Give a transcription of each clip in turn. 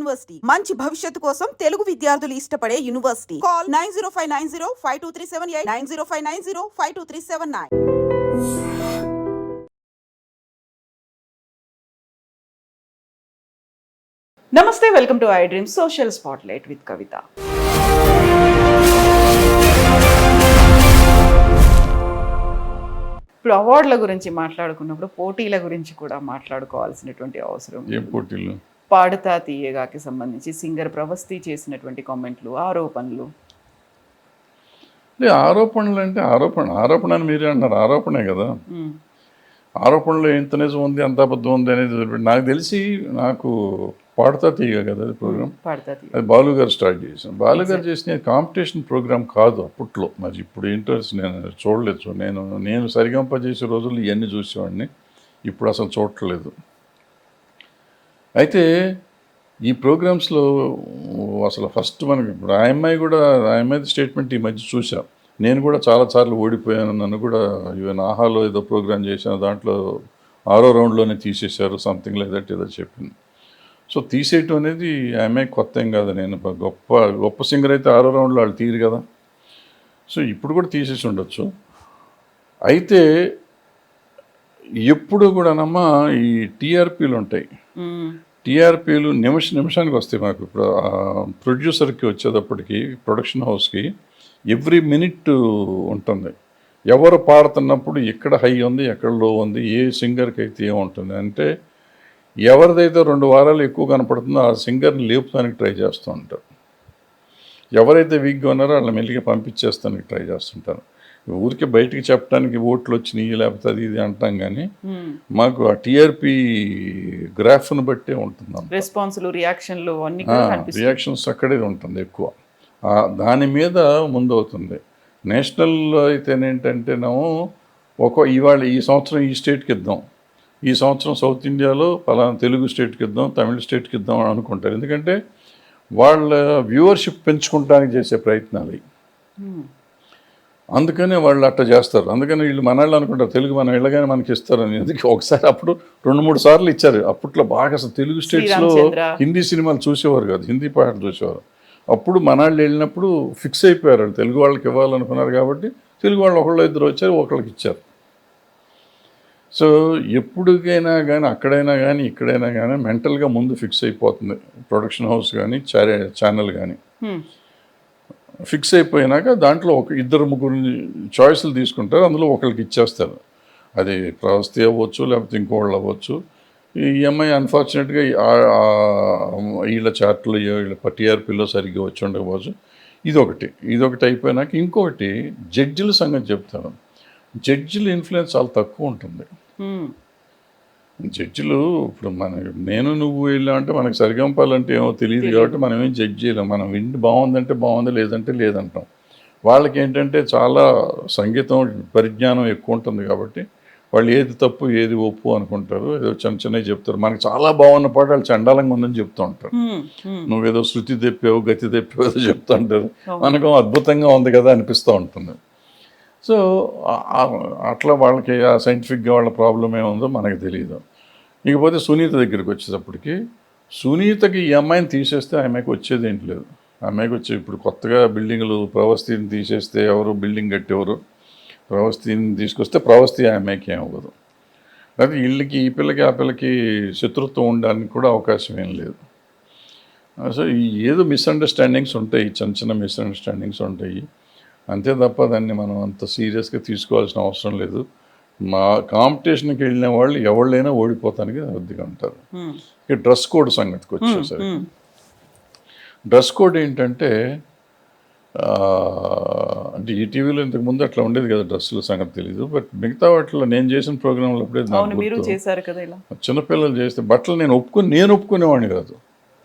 University. మంచి భవిష్యత్తు కోసం తెలుగు విద్యార్థులు ఇష్టపడే university. Call nine zero five nine zero five two three seven eight nine zero five nine zero five two three seven nine. నమస్తే welcome to I dream social spotlight with Kavitha. ఇప్పుడు అవార్డుల గురించి మాట్లాడుకున్నప్పుడు పోటీల గురించి కూడా మాట్లాడుకోవాల్సినటువంటి అవసరం ఏం పోటీలు? పాడుతా తీయగాకి సంబంధించి సింగర్ ప్రవస్తి చేసినటువంటి కామెంట్లు ఆరోపణలు? ఆరోపణలు అంటే ఆరోపణ ఆరోపణ అని మీరే అన్నారు ఆరోపణే కదా. ఆరోపణలో ఎంత నిజం ఉంది ఎంత అబద్ధం ఉంది అనేది నాకు తెలిసి నాకు పాడుతా తీయగ కదా అది ప్రోగ్రామ్? పాడుతా తీయ అది బాలు గారు స్టార్ట్ చేశాను బాలు గారు చేసిన కాంపిటీషన్ ప్రోగ్రామ్ కాదు అప్పట్లో. మరి ఇప్పుడు ఏంటో నేను చూడలేదు. నేను నేను సరిగంప చేసే రోజులు ఇవన్నీ చూసేవాడిని. ఇప్పుడు అసలు చూడట్లేదు. అయితే ఈ ప్రోగ్రామ్స్లో అసలు ఫస్ట్ మనకి ఇప్పుడు ఆ అమ్మాయి కూడా ఆ అమ్మాయి స్టేట్మెంట్ ఈ మధ్య చూసాం నేను కూడా చాలాసార్లు ఓడిపోయాను. నన్ను కూడా ఈవెన్ ఆహాలో ఏదో ప్రోగ్రామ్ చేశాను. దాంట్లో ఆరో రౌండ్లోనే తీసేశారు సంథింగ్ లేదంటే ఏదో చెప్పింది. సో తీసేయటం అనేది ఆ అమ్మాయి కొత్త ఏం కాదు. నేను గొప్ప గొప్ప సింగర్ అయితే ఆరో రౌండ్లో వాళ్ళు తీరు కదా. సో ఇప్పుడు కూడా తీసేసి ఉండొచ్చు. అయితే ఎప్పుడు కూడానమ్మా ఈ టీఆర్పీలు ఉంటాయి. టీఆర్పీలు నిమిష నిమిషానికి వస్తాయి మాకు. ఇప్పుడు ప్రొడ్యూసర్కి వచ్చేటప్పటికి ప్రొడక్షన్ హౌస్కి ఎవ్రీ మినిట్ ఉంటుంది. ఎవరు పాడుతున్నప్పుడు ఎక్కడ హై ఉంది ఎక్కడ లో ఉంది ఏ సింగర్కి అయితే ఏముంటుంది అంటే ఎవరిదైతే రెండు వారాలు ఎక్కువ కనపడుతుందో ఆ సింగర్ని లేపుతానికి ట్రై చేస్తూ ఉంటారు. ఎవరైతే వీక్గా ఉన్నారో వాళ్ళని మెల్లిగా పంపించేస్తానికి ట్రై చేస్తుంటారు. ఊరికే బయటికి చెప్పడానికి ఓట్లు వచ్చినాయి లేకపోతే అది ఇది అంటాం కానీ. మాకు ఆ టీఆర్పీ గ్రాఫ్ను బట్టే ఉంటుంది రెస్పాన్సులు రియాక్షన్లు అన్ని రియాక్షన్స్ అక్కడే ఉంటుంది ఎక్కువ. దాని మీద ముందవుతుంది. నేషనల్ అయితేనేంటంటేనేమో ఒక ఇవాళ ఈ సంవత్సరం ఈ స్టేట్కి ఇద్దాం. ఈ సంవత్సరం సౌత్ ఇండియాలో పలానా తెలుగు స్టేట్కి ఇద్దాం తమిళ స్టేట్కి ఇద్దాం అని అనుకుంటారు. ఎందుకంటే వాళ్ళ వ్యూవర్షిప్ పెంచుకుంటానికి చేసే ప్రయత్నాలు అందుకనే వాళ్ళు అట్లా చేస్తారు. అందుకని వీళ్ళు మనవాళ్ళు అనుకుంటారు తెలుగు మనం వెళ్ళగానే మనకి ఇస్తారని ఎందుకు ఒకసారి అప్పుడు రెండు మూడు సార్లు ఇచ్చారు. అప్పట్లో బాగా అసలు తెలుగు స్టేట్స్లో. హిందీ సినిమాలు చూసేవారు కాదు హిందీ పాటలు చూసేవారు. అప్పుడు మనాళ్ళు వెళ్ళినప్పుడు ఫిక్స్ అయిపోయారు. తెలుగు వాళ్ళకి ఇవ్వాలనుకున్నారు కాబట్టి తెలుగు వాళ్ళు ఒకళ్ళు ఇద్దరు వచ్చారు ఒకళ్ళకి ఇచ్చారు. సో ఎప్పటికైనా కానీ అక్కడైనా కానీ ఇక్కడైనా కానీ మెంటల్గా ముందు ఫిక్స్ అయిపోతుంది. ప్రొడక్షన్ హౌస్ కానీ ఛానల్ కానీ ఫిక్స్ అయిపోయినాక దాంట్లో ఒక ఇద్దరు ముగ్గురు చాయిస్లు తీసుకుంటారు అందులో ఒకరికి ఇచ్చేస్తారు. అది ప్రవస్తి అవ్వచ్చు లేకపోతే ఇంకోళ్ళు అవ్వచ్చు. ఈ ఈఎంఐ అన్ఫార్చునేట్గా వీళ్ళ చార్ట్లు వీళ్ళ టీఆర్పీలో సరిగ్గా వచ్చి ఉండకపోవచ్చు. ఇదొకటి. ఇదొకటి అయిపోయినాక ఇంకొకటి జడ్జిల సంగతి చెప్తాను. జడ్జిల ఇన్ఫ్లుయెన్స్ చాలా తక్కువ ఉంటుంది. జడ్జిలు ఇప్పుడు మన నేను నువ్వు వెళ్ళామంటే మనకు సరిగంపాలంటే ఏమో తెలియదు కాబట్టి మనం ఏం జడ్జ్ చేయలేం. మనం విండి బాగుందంటే బాగుంది లేదంటే లేదంటాం. వాళ్ళకి ఏంటంటే చాలా సంగీతం పరిజ్ఞానం ఎక్కువ ఉంటుంది కాబట్టి వాళ్ళు ఏది తప్పు ఏది ఒప్పు అనుకుంటారు. ఏదో చిన్న చిన్నవి చెప్తారు. మనకి చాలా బాగున్న పాట వాళ్ళు చండాలంగా ఉందని చెప్తూ ఉంటారు. నువ్వేదో శృతి తెప్పావు గతి తెప్పావు ఏదో చెప్తూ ఉంటారు. మనకు అద్భుతంగా ఉంది కదా అనిపిస్తూ ఉంటుంది. సో అట్లా వాళ్ళకి ఆ సైంటిఫిక్గా వాళ్ళ ప్రాబ్లం ఏముందో మనకు తెలియదు ఇకపోతే సునీత దగ్గరికి వచ్చేటప్పటికి సునీతకి ఈ అమ్మాయిని తీసేస్తే ఆమెకు వచ్చేది ఏంటి లేదు. ఆమెకు వచ్చే ఇప్పుడు కొత్తగా బిల్డింగ్లు ప్రవస్తిని తీసేస్తే ఎవరు బిల్డింగ్ కట్టేవారు? ప్రవస్తిని తీసుకొస్తే ప్రవస్తి ఆమెకి ఏం అవ్వదు. అది వీళ్ళకి ఈ పిల్లకి ఆ పిల్లకి శత్రుత్వం ఉండడానికి కూడా అవకాశం ఏం లేదు. సో ఈ ఏదో మిస్అండర్స్టాండింగ్స్ ఉంటాయి చిన్న చిన్న మిస్అండర్స్టాండింగ్స్ ఉంటాయి. అంతే తప్ప దాన్ని మనం అంత సీరియస్గా తీసుకోవాల్సిన అవసరం లేదు. మా కాంపిటీషన్కి వెళ్ళిన వాళ్ళు ఎవళ్ళైనా ఓడిపోతానికి అర్థంగా ఉంటారు. ఇక డ్రెస్ కోడ్ సంగతికి వచ్చేసరికి. డ్రెస్ కోడ్ ఏంటంటే అంటే ఈ టీవీలో ఇంతకు ముందు అట్లా ఉండేది కదా డ్రెస్సుల సంగతి తెలీదు. బట్ మిగతా వాటిలో నేను చేసిన ప్రోగ్రాంలో అప్పుడే చిన్నపిల్లలు చేస్తే బట్టలు నేను ఒప్పుకొని నేను ఒప్పుకునేవాడిని కాదు.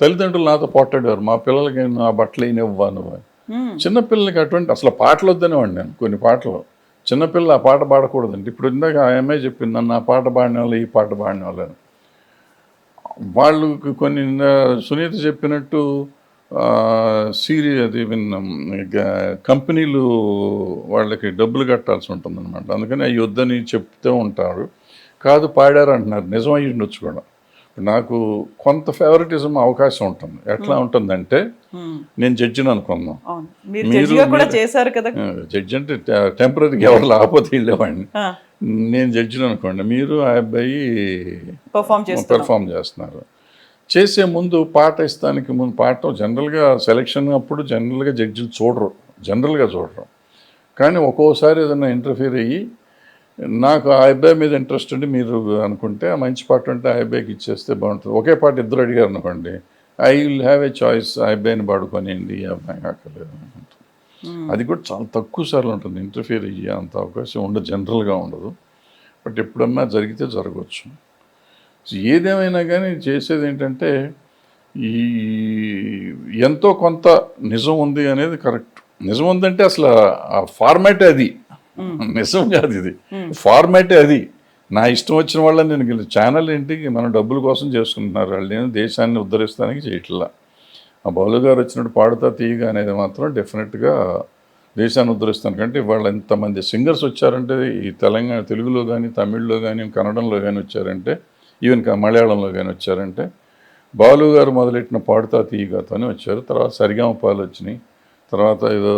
తల్లిదండ్రులు నాతో పోట్లాడేవారు మా పిల్లలకి నా బట్టలు అయినవ్వా నువ్వు చిన్నపిల్లలకి అటువంటి అసలు పాటలు వద్దనేవాడిని నేను కొన్ని పాటలు. చిన్నపిల్ల ఆ పాట పాడకూడదండి. ఇప్పుడు ఇందాక ఆ అమ్మాయి చెప్పింది నన్ను ఆ పాట పాడిన వాళ్ళు ఈ పాట పాడిన వాళ్ళని వాళ్ళు కొన్ని సునీత చెప్పినట్టు సీరి అది విన్ కంపెనీలు వాళ్ళకి డబ్బులు కట్టాల్సి ఉంటుంది అనమాట అందుకని అవి వద్దని చెప్తూ ఉంటారు. కాదు పాడారు అంటున్నారు. నిజం అయ్యి ఉండొచ్చు కూడా. నాకు కొంత ఫేవరెటిజం అవకాశం ఉంటుంది. ఎట్లా ఉంటుందంటే Hmm. నేను జడ్జిని అనుకుందాం మీరు జడ్జి అంటే టెంపరీగా ఎవరు లేకపోతే వెళ్ళేవాడిని నేను జడ్జిని అనుకోండి. మీరు ఆ అబ్బాయి పర్ఫామ్ చేస్తున్నారు. చేసే ముందు పాట ఇస్తానికి ముందు పాట జనరల్గా సెలెక్షన్ అప్పుడు జనరల్గా జడ్జిలు చూడరు. జనరల్గా చూడరు. కానీ ఒక్కోసారి ఏదైనా ఇంటర్ఫీర్ అయ్యి నాకు ఆ అబ్బాయి మీద ఇంట్రెస్ట్ ఉండి మీరు అనుకుంటే ఆ మంచి పాట ఉంటే ఆ అబ్బాయికి ఇచ్చేస్తే బాగుంటుంది. ఒకే పాట ఇద్దరు అడిగారు అనుకోండి I will have a choice ఆ అబ్బాయిని పాడుకోనివ్వండి ఈ అబ్బాయి కాకలేదు అది కూడా చాలా తక్కువ సార్లు ఉంటుంది. ఇంటర్ఫియర్ అయ్యే అంత అవకాశం ఉండదు జనరల్గా ఉండదు. బట్ ఎప్పుడన్నా జరిగితే జరగవచ్చు ఏదేమైనా కానీ చేసేది ఏంటంటే ఈ ఎంతో కొంత నిజం ఉంది అనేది కరెక్ట్. నిజం ఉందంటే అసలు ఆ ఫార్మాటే అది. నిజం కాదు ఇది. ఫార్మాటే అది. నా ఇష్టం వచ్చిన వాళ్ళని నేను ఛానల్ ఏంటి? మనం డబ్బుల కోసం చేసుకుంటున్నారు. వాళ్ళు ఏమో దేశాన్ని ఉద్ధరిస్తానికి చేయట్లా. ఆ బాలు గారు వచ్చినట్టు పాడుతా తీయగా అనేది మాత్రం డెఫినెట్గా దేశాన్ని ఉద్ధరిస్తాను. కంటే ఇవాళ ఎంతమంది సింగర్స్ వచ్చారంటే ఈ తెలంగాణ తెలుగులో కానీ తమిళ్ళో కానీ కన్నడంలో కానీ వచ్చారంటే ఈవెన్ మలయాళంలో కానీ వచ్చారంటే బాలు గారు మొదలెట్టిన పాడుతా తీయగాతోనే వచ్చారు. తర్వాత సరిగమపాలు వచ్చినాయి. తర్వాత ఏదో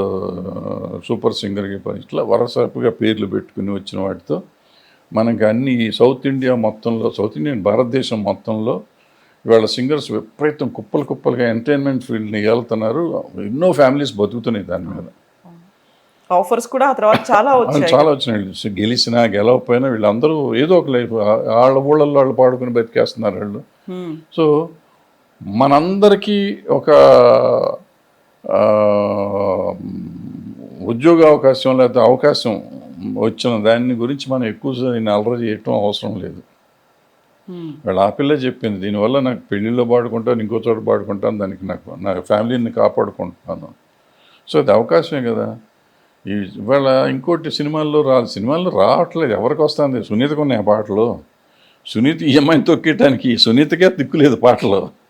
సూపర్ సింగర్కి ఇట్లా వరసపుగా పేర్లు పెట్టుకుని వచ్చిన వాటితో మనకి అన్ని సౌత్ ఇండియా మొత్తంలో సౌత్ ఇండియన్ భారతదేశం మొత్తంలో ఇవాళ సింగర్స్ విపరీతం కుప్పలు కుప్పలుగా ఎంటర్టైన్మెంట్ ఫీల్డ్ని వెళ్తున్నారు ఎన్నో ఫ్యామిలీస్ బతుకుతున్నాయి దాని మీద. ఆఫర్స్ కూడా ఆ తర్వాత చాలా వచ్చాయి. చాలా వచ్చినాయి. గెలిచినా గెలవకపోయినా వీళ్ళందరూ ఏదో ఒక లైఫ్ వాళ్ళ ఊళ్ళల్లో వాళ్ళు పాడుకుని బతికేస్తున్నారు వాళ్ళు. సో మనందరికీ ఒక ఉద్యోగ అవకాశం లేకపోతే అవకాశం వచ్చిన దాని గురించి మనం ఎక్కువ దీన్ని అలర చేయటం అవసరం లేదు. వాళ్ళ ఆ పిల్ల చెప్పింది దీనివల్ల నాకు పెళ్ళిళ్ళలో పాడుకుంటాను ఇంకో చోట పాడుకుంటాను దానికి నాకు నా ఫ్యామిలీని కాపాడుకుంటున్నాను. సో అది అవకాశమే కదా. ఈ ఇవాళ ఇంకోటి సినిమాల్లో రా సినిమాల్లో రావట్లేదు ఎవరికి వస్తుంది? సునీతకు ఉన్నాయి ఆ పాటలు. సునీత ఈ అమ్మాయిని తొక్కేయటానికి సునీతకే దిక్కులేదు పాటలు.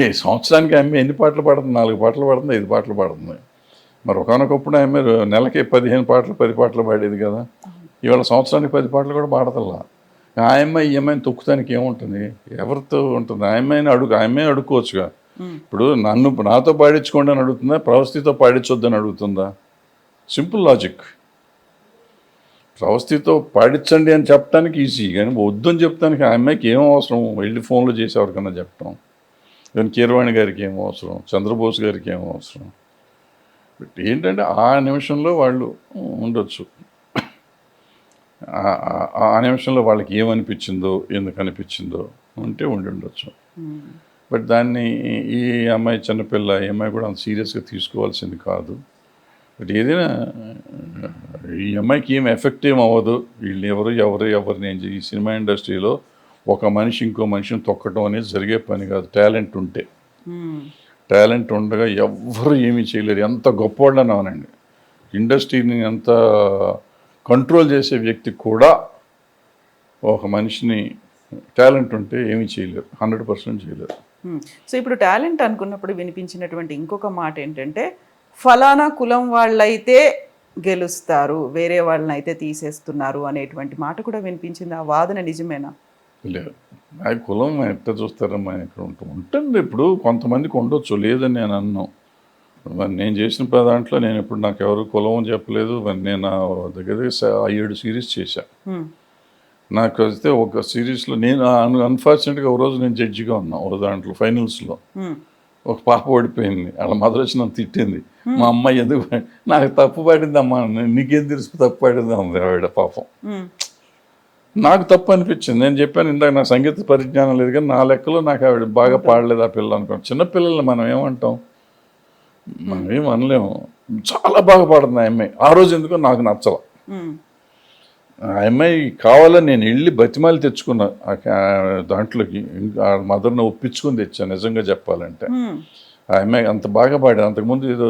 ఈ సంవత్సరానికి ఆమె ఎన్ని పాటలు పాడుతుంది? నాలుగు పాటలు పాడుతుంది ఐదు పాటలు పాడుతుంది. మరి ఒకనొకప్పుడు ఆమె నెలకి పదిహేను పాటలు పది పాటలు పాడేది కదా. ఇవాళ సంవత్సరానికి పది పాటలు కూడా పాడతల్లా. ఆ అమ్మాయి ఈ అమ్మాయిని తొక్కుతానికి ఏముంటుంది? ఎవరితో ఉంటుంది? ఆ అమ్మాయిని అడుగు ఆ అమ్మాయి అడుక్కోవచ్చుగా. ఇప్పుడు నన్ను నాతో పాడించుకోండి అని అడుగుతుందా? ప్రవస్థితో పాడించొద్దని అడుగుతుందా? Simple logic. ప్రవస్థితో పాడించండి అని చెప్పడానికి ఈజీ కానీ వద్దని చెప్తానికి ఆ అమ్మాయికి ఏం అవసరం? వెళ్ళి ఫోన్లో చేసి ఎవరికన్నా చెప్పడం కానీ కీరవాణి గారికి ఏం అవసరం? చంద్రబోస్ గారికి ఏం అవసరం? బట్ ఏంటంటే ఆ నిమిషంలో వాళ్ళు ఉండొచ్చు. ఆ- నిమిషంలో వాళ్ళకి ఏమనిపించిందో ఎందుకు అనిపించిందో ఉంటే ఉండి ఉండొచ్చు. బట్ దాన్ని ఈ అమ్మాయి చిన్నపిల్ల ఈ అమ్మాయి కూడా అంత సీరియస్గా తీసుకోవాల్సింది కాదు. బట్ ఏదైనా ఈ అమ్మాయికి ఏం ఎఫెక్ట్ ఏం అవ్వదు. వీళ్ళు ఎవరు ఎవరు ఎవరు నేను ఈ సినిమా ఇండస్ట్రీలో ఒక మనిషి ఇంకో మనిషిని తొక్కడం అనేది జరిగే పని కాదు. టాలెంట్ ఉంటే. టాలెంట్ ఉండగా ఎవ్వరు ఏమీ చేయలేరు. ఎంత గొప్పవాళ్ళని అవనండి. ఇండస్ట్రీని ఎంత కంట్రోల్ చేసే వ్యక్తి కూడా ఒక మనిషిని టాలెంట్ ఉంటే ఏమీ చేయలేరు. హండ్రెడ్ పర్సెంట్ చేయలేరు. సో ఇప్పుడు టాలెంట్ అనుకున్నప్పుడు వినిపించినటువంటి ఇంకొక మాట ఏంటంటే ఫలానా కులం వాళ్ళైతే గెలుస్తారు వేరే వాళ్ళని అయితే తీసేస్తున్నారు అనేటువంటి మాట కూడా వినిపించింది. ఆ వాదన నిజమేనా? లేదు ఆ కులం ఎట్లా చూస్తారమ్మా? ఇక్కడ ఉంటుంది ఉంటుంది ఇప్పుడు కొంతమందికి ఉండొచ్చు లేదని నేను అన్నాను మరి నేను చేసిన దాంట్లో నేను ఇప్పుడు నాకు ఎవరు కులం చెప్పలేదు. మరి నేను దగ్గర దగ్గర ఏడు సిరీస్ చేశా. నాకు అయితే ఒక సిరీస్లో నేను అన్ఫార్చునేట్గా ఒక రోజు నేను జడ్జిగా ఉన్నా ఒక దాంట్లో ఫైనల్స్లో. ఒక పాప ఓడిపోయింది. వాళ్ళ మదర్ వచ్చి నన్ను తిట్టింది. మా అమ్మాయి ఎందుకు? నాకు తప్పు పడింది అమ్మా నీకేం తెలుసు తప్పు పడింది? ఆవిడ పాపం. నాకు తప్పు అనిపించింది. నేను చెప్పాను ఇందాక నాకు సంగీత పరిజ్ఞానం లేదు కానీ నా లెక్కలో నాకు ఆవిడ బాగా పాడలేదు ఆ పిల్ల అనుకో చిన్నపిల్లల్ని మనం ఏమంటాం? మనం ఏం అనలేము. చాలా బాగా పాడుతుంది ఆ అమ్మాయి. ఆ రోజు ఎందుకో నాకు నచ్చల. ఆ అమ్మాయి కావాలని నేను వెళ్ళి బతిమాలి తెచ్చుకున్నా దాంట్లోకి ఇంకా ఆ మదర్ని ఒప్పించుకొని తెచ్చాను నిజంగా చెప్పాలంటే. ఆ అమ్మాయి అంత బాగా పాడింది అంతకుముందు ఏదో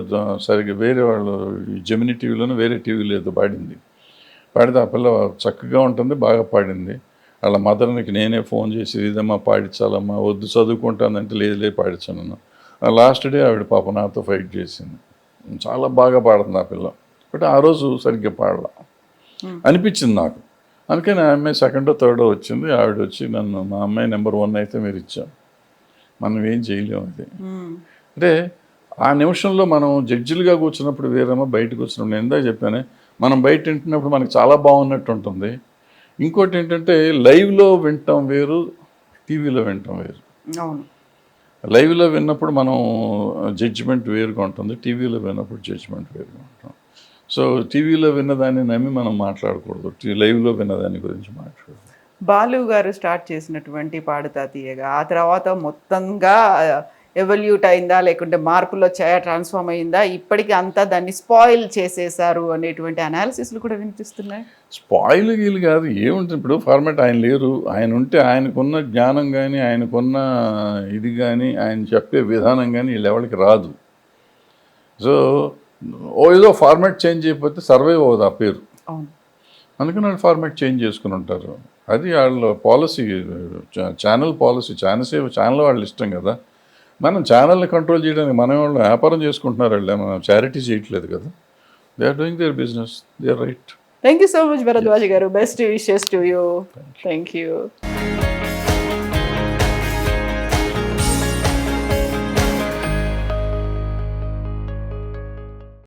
సరిగ్గా వేరే వాళ్ళు జమినీ టీవీలోనూ వేరే టీవీలో ఏదో పాడింది. పాడితే ఆ పిల్ల చక్కగా ఉంటుంది బాగా పాడింది. వాళ్ళ మదర్నికి నేనే ఫోన్ చేసి ఇదమ్మా పాడించాలమ్మా వద్దు చదువుకుంటానంటే లేదు లేదు పాడించాను లాస్ట్ డే ఆవిడ పాప నాతో ఫైట్ చేసింది. చాలా బాగా పాడుతుంది ఆ పిల్ల. బట్ ఆ రోజు సరిగ్గా పాడలా. అనిపించింది నాకు. అందుకని ఆ అమ్మాయి సెకండో థర్డో వచ్చింది. ఆవిడ వచ్చి నన్ను మా అమ్మాయి నెంబర్ వన్ అయితే మీరు ఇచ్చాం మనం ఏం చేయలేము అది. అంటే ఆ నిమిషంలో మనం జడ్జిలుగా కూర్చున్నప్పుడు వేరేమో బయటకు వచ్చినప్పుడు నేను ఇందాక చెప్పానే మనం బయట వింటున్నప్పుడు మనకు చాలా బాగున్నట్టు ఉంటుంది. ఇంకోటి ఏంటంటే లైవ్లో వింటాం వేరు టీవీలో వింటాం వేరు. అవును. లైవ్లో విన్నప్పుడు మనం జడ్జిమెంట్ వేరుగా ఉంటుంది. టీవీలో విన్నప్పుడు జడ్జిమెంట్ వేరుగా ఉంటాం. సో టీవీలో విన్నదాన్ని నమ్మి మనం మాట్లాడకూడదు. లైవ్లో విన్నదాని గురించి మాట్లాడదు బాలు గారు స్టార్ట్ చేసినటువంటి పాడుతా తీయగా ఆ తర్వాత మొత్తంగా ఎవల్యూట్ అయిందా లేకుంటే మార్పులు వచ్చాయా ట్రాన్స్ఫార్మ్ అయిందా? ఇప్పటికీ అంతా దాన్ని స్పాయిల్ చేసేసారు అనేటువంటి అనాలిసిస్లు కూడా వినిపిస్తున్నాయి. స్పాయిల్ గీలు కాదు ఏముంటుంది? ఇప్పుడు ఫార్మాట్ ఆయన లేరు. ఆయన ఉంటే ఆయనకున్న జ్ఞానం కానీ ఆయనకున్న ఇది కానీ ఆయన చెప్పే విధానం కానీ వీళ్ళెవరికి రాదు. సో ఓ ఏదో ఫార్మాట్ చేంజ్ అయిపోతే సర్వైవ్ అవ్వదు ఆ పేరు. అందుకని వాళ్ళు ఫార్మాట్ చేంజ్ చేసుకుని ఉంటారు. అది వాళ్ళ policy channel policy channels channel వాళ్ళు ఇష్టం కదా. మనం ఛానల్ని కంట్రోల్ చేయడానికి మన వాళ్ళు వ్యాపారం చేసుకుంటున్నారు వాళ్ళు? మనం చారిటీ చేయట్లేదు కదా? They are doing their business they are right thank you so much Bharadwaj garu. Best wishes to you thank you